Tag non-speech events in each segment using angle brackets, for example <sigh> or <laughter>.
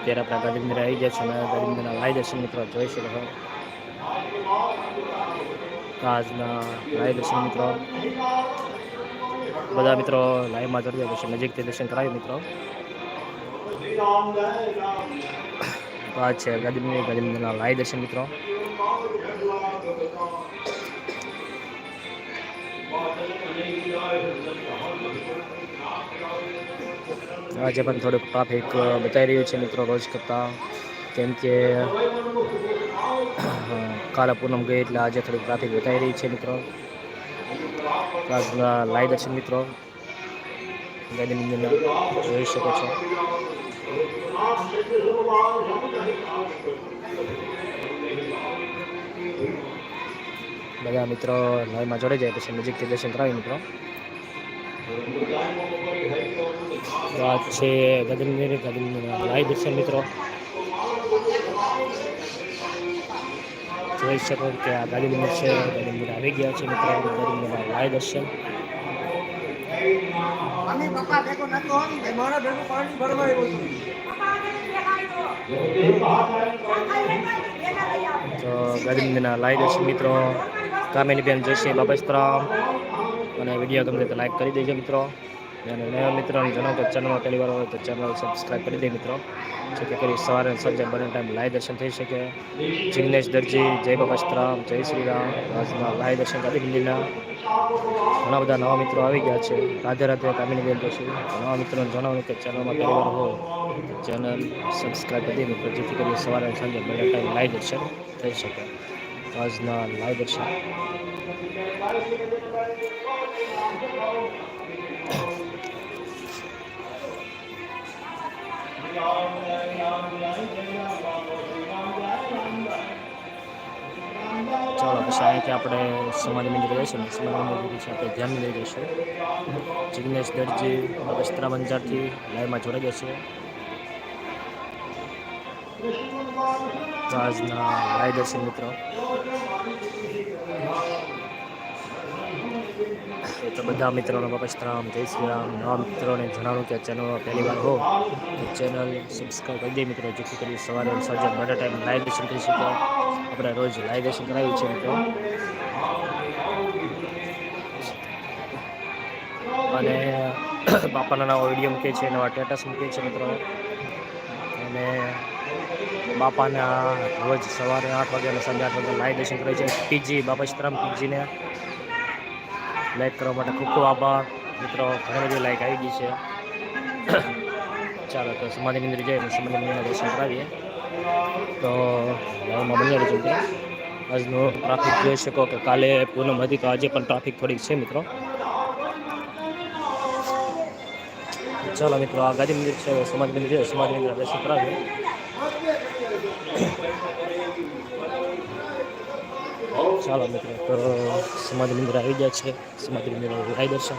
અત્યારે આપણા ગાંધી મંદિર આવી ગયા છે. અને ગાંધી લાઈ દર્શન મિત્રો જોઈ શકો છો. આજના લાઈ દર્શન મિત્રો. બધા મિત્રો લાઈવમાં જોડી જાય છે. નજીકથી દર્શન કરાવી મિત્રો. આ છે ગાંધી મંદિર લાઈ દર્શન મિત્રો. આજે પણ થોડુંક ટ્રાફિક બતાવી રહ્યું છે મિત્રો રોજ કરતાં. કેમ કે કાલે પૂનમ ગઈ એટલે આજે થોડીક ટ્રાફિક બતાવી રહી છે મિત્રો. લાઈ દર્શન મિત્રો. ગાંધી મંદિરના જોઈ શકો છો. બધા મિત્રો લાઈવમાં જોડે જાય, પછી નજીકથી દર્શન કરાવી મિત્રો. તો આ છે ગાંધી મંદિર લાઈવ દર્શન મિત્રો. જોઈ શકો કે આ ગાંધી મંદિર છે ગાંધી મંદિર આવી ગયા છે મિત્રો ગાંધી મંદિરના લાઈ દર્શન તો ગાંધી મંદિરના દર્શન મિત્રો કામિની બેન જોઈશે બાપસ્તરામ અને વીડિયો ગમે તો લાઈક કરી દેજો મિત્રો. અને નવા મિત્રોને જણાવો કે ચેનલમાં પહેલી વાર હોય તો ચેનલ સબસ્ક્રાઈબ કરી દે મિત્રો. જેથી કરી સવારે સાંજે બંને ટાઈમ લાઈવ દર્શન થઈ શકે. જિગ્નેશ દરજી, જય બાપસ્તરામ જય શ્રી રામ આજના લાઈવ દર્શન કરી મંદિરના ઘણા બધા નવા મિત્રો આવી ગયા છે. રાધે રાધે કામિની બેન જોશી. નવા મિત્રોને જણાવું કે ચેનલમાં પહેલી વાર હોય ચેનલ સબસ્ક્રાઈબ કરી દે મિત્રો. જેથી કરી સવારે સાંજે બંને ટાઈમ લાઈવ દર્શન થઈ શકે. આજના લાઈવ દર્શન. ચાલો પછી અહીંથી આપણે સમાધિ મંદિર જઈશું ને. સમાધિ મંદિર વિશે આપણે ધ્યાન લઈ જઈશું જિગ્નેશ દરજી વસ્ત્રા બંજારથી લાઈવમાં જોડાઈ જશે આજના દર્શન મિત્રો. તો બધા મિત્રોનો બાપસ્તરામ જય શ્રી રામ. નવા મિત્રોને જણાવું કે ચેનલમાં પહેલી વાર હો, તો ચેનલ સબસ્ક્રાઈબ કરી દે મિત્રો, જેથી કરી સવારે સાંજે બધા ટાઈમ લાઈવ દર્શન કરી શકો આપણે રોજ લાઈવ દર્શન કરાવીએ છીએ મિત્રો. અને <coughs> બાપાના નવા વીડિયો મૂકે છે નવા સ્ટેટસ મૂકે છે મિત્રો. અને બાપાના રોજ સવારે આઠ વાગે અને સાંજે આઠ વાગે લાઈવ દર્શન કરે છે પીજી બાપસ્તરામ પીજીને. લાઈક કરવા માટે ખૂબ ખૂબ આભાર. મિત્રો, ઘણી બધી લાઈક આવી ગઈ છે. <coughs> ચાલો, તો સમાધિ મંદિર જઈએ સમાધિ મંદિરના દર્શન કરાવીએ. તો લાઈવમાં બની રહેજો મિત્રો. આજનું ટ્રાફિક જોઈ શકો કે કાલે પૂનમ હતી, તો આજે પણ ટ્રાફિક થોડીક છે, મિત્રો. ચાલો, મિત્રો, આ ગાંધી મંદિર છે સમાધિ મંદિર છે સમાધિ મંદિરના દર્શન કરાવીએ. ચાલો મિત્રો તો સમાધિ મંદિર આવી ગયા છે. સમાધિ મંદિર લાઈ દર્શન.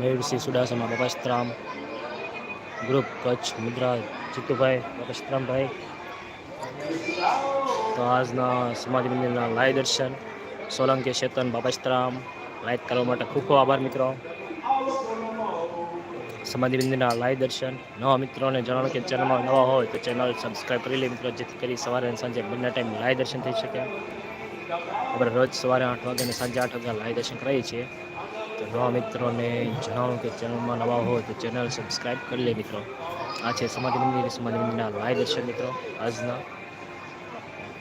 મેળસિંહ સુડાસમા બાપાસ્ત્રામ. ગ્રુપ કચ્છ મુદ્રા જીતુભાઈ બપાસ્ત્રામભાઈ. તો આજના સમાધિ મંદિરના લાય દર્શન. સોલંકી ચેતન બાપાસ્ત્રામ. લાઈક કરવા માટે ખૂબ ખૂબ આભાર મિત્રો. સમાધિ મંદિરના લાઈવ દર્શન. નવા મિત્રોને જણાવો કે ચેનલમાં નવા હોય તો ચેનલ સબસ્ક્રાઈબ કરી લે મિત્રો, જેથી કરી સવારે અને સાંજે બંને ટાઈમ લાઈવ દર્શન થઈ શકે. આપણે રોજ સવારે આઠ વાગે અને સાંજે આઠ વાગે લાઈવ દર્શન કરાવીએ છીએ. તો નવા મિત્રોને જણાવો કે ચેનલમાં નવા હોય તો ચેનલ સબસ્ક્રાઈબ કરી લે મિત્રો. આ છે સમાધિ મંદિર સમાધિ મંદિરના લાઈવ દર્શન મિત્રો. આજના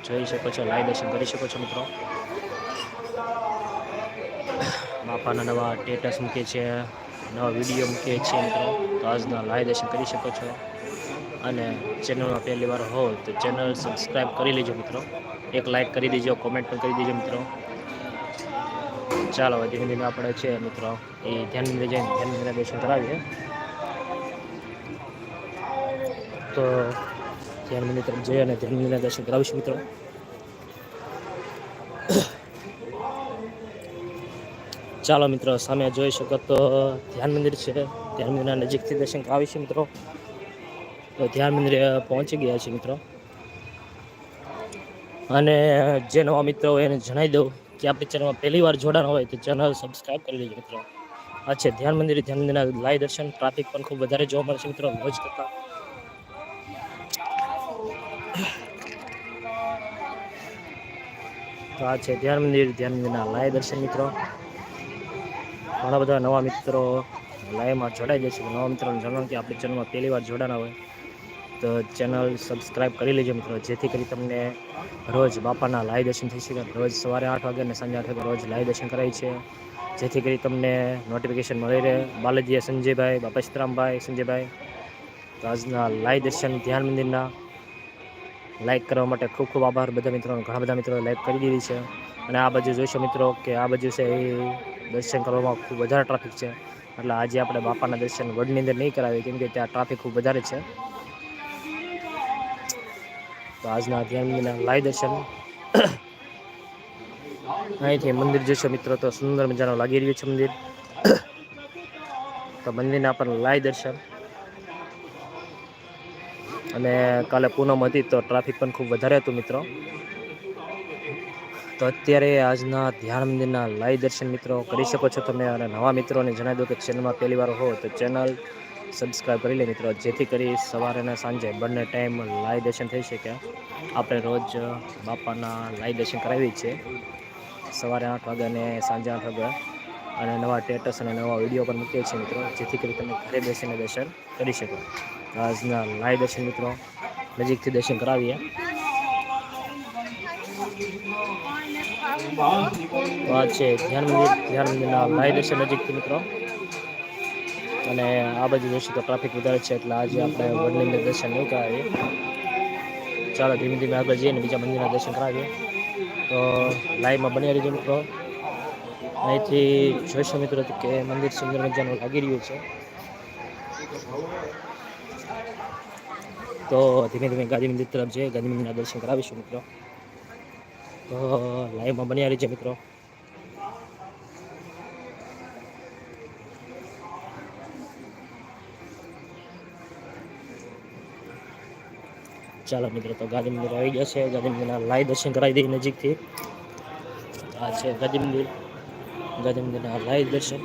જોઈ શકો છો લાઈવ દર્શન કરી શકો છો મિત્રો. બાપાના નવા સ્ટેટસ મૂકે છે. નવા વીડિયો મૂકીએ છે મિત્રો. તો આજના લાઈવ દર્શન કરી શકો છો. અને ચેનલમાં પહેલી વાર હો તો ચેનલ સબસ્ક્રાઈબ કરી લેજો મિત્રો. એક લાઈક કરી દેજો કોમેન્ટ પણ કરી દેજો મિત્રો. ચાલો ધીમે ધીમે આપણે છે મિત્રો. એ ધ્યાન મંદિર જઈને ધ્યાન મંદિરના દર્શન કરાવીએ. તો ધ્યાન મંદિર તરફ જઈએ અને ધ્યાન મંદિરના દર્શન કરાવીશું મિત્રો. ચાલો મિત્રો, સામે જોઈ શકો તો ધ્યાન મંદિર છે. ધ્યાન મંદિરના નજીકથી દર્શન છે મિત્રો. તો ધ્યાન મંદિરે પહોંચી ગયા છે મિત્રો. અને જે નવા મિત્રો હોય એને જણાવી દઉં કે આપણી ચેનલમાં પહેલી વાર જોડાણ હોય તો ચેનલ સબસ્ક્રાઈબ કરી લેજો મિત્રો. આ છે ધ્યાન મંદિર. ધ્યાન મંદિરના લાઈવ દર્શન, ટ્રાફિક પણ ખૂબ વધારે જોવા મળે છે મિત્રો રોજ કરતા. તો આ છે ધ્યાન મંદિર, ધ્યાન મંદિરના લાય દર્શન મિત્રો. ઘણા બધા નવા મિત્રો લાઈવમાં જોડાઈ જશે નવા મિત્રોને જણાવ કે આપણી ચેનલમાં પહેલી વાર જોડાના હોય તો ચેનલ સબસ્ક્રાઈબ કરી લેજો મિત્રો. જેથી કરી તમને રોજ બાપાના લાઈવ દર્શન થઈ શકે. રોજ સવારે આઠ વાગે અને સાંજે આઠ વાગે રોજ લાઈવ દર્શન કરાય છે. જેથી કરી તમને નોટિફિકેશન મળી રહે. બાલાજીએ સંજયભાઈ, બાપા સીતરામભાઈ સંજયભાઈ. તો આજના લાઈવ દર્શન ધ્યાન મંદિરના લાઈક કરવા માટે ખૂબ ખૂબ આભાર. બધા મિત્રોનો ઘણા બધા મિત્રોએ લાઇક કરી દીધી છે. અને આ બાજુ જોઈશો મિત્રો કે આ બાજુ છે એ દર્શન કરવામાં ખૂબ વધારે ટ્રાફિક છે. એટલે આજે આપણે બાપાના દર્શન વડની અંદર નહીં કરાવીએ, કેમ કે ત્યાં ટ્રાફિક ખૂબ વધારે છે. તો આજના ધ્યાનના લાઈવ દર્શન. અહીંથી મંદિર જોશો મિત્રો, તો સુંદર મજાનું લાગી રહ્યું છે મંદિર. તો મંદિરના પણ લાઈવ દર્શન. અને કાલે પૂનમ હતી તો ટ્રાફિક પણ ખૂબ વધારે હતું મિત્રો. તો અત્યારે આજના ધ્યાન મંદિરના લાઈવ દર્શન મિત્રો કરી શકો છો તમે અને નવા મિત્રોને જણાવી દો કે ચેનલમાં પહેલી વાર હો તો ચેનલ સબસ્ક્રાઈબ કરી લે મિત્રો, જેથી કરી સવારે અને સાંજે બંને ટાઈમ લાઈવ દર્શન થઈ શકે. આપણે રોજ બાપાના લાઈવ દર્શન કરાવીએ છીએ. સવારે આઠ વાગે અને સાંજે આઠ વાગે. અને નવા સ્ટેટસ અને નવા વીડિયો પણ મૂકીએ છીએ મિત્રો, જેથી કરી તમે ઘરે બેસીને દર્શન કરી શકો. આજના લાઈવ દર્શન મિત્રો. નજીકથી દર્શન કરાવીએ. આ છે ધ્યાન મંદિર, ધ્યાન મંદિરના લાઈવ દર્શન નજીકથી મિત્રો. અને આ બાજુ જોઈશું તો ટ્રાફિક વધારે છે એટલે આજે આપણે વડની અંદર દર્શન નહીં કરાવીએ. ચાલો ધીમે ધીમે આગળ જઈએ ને બીજા મંદિરના દર્શન કરાવીએ. તો લાઈવમાં બની રહીજો મિત્રો. અહીંથી જોઈશું મિત્રો કે મંદિર સુંદર મજાનું લાગી રહ્યું છે. તો ધીમે ધીમે ગાંધી મંદિર તરફ જઈએ. ગાંધી મંદિરના દર્શન કરાવીશું મિત્રો. તો લાઈવમાં બન્યા રહીજો મિત્રો. ચાલો મિત્રો, તો ગાંધી મંદિર આવી ગયા છે ગાંધી મંદિરના લાઈવ દર્શન કરાવી દઈએ નજીકથી. આ છે ગાંધી મંદિર. ગાંધી મંદિરના લાઈવ દર્શન.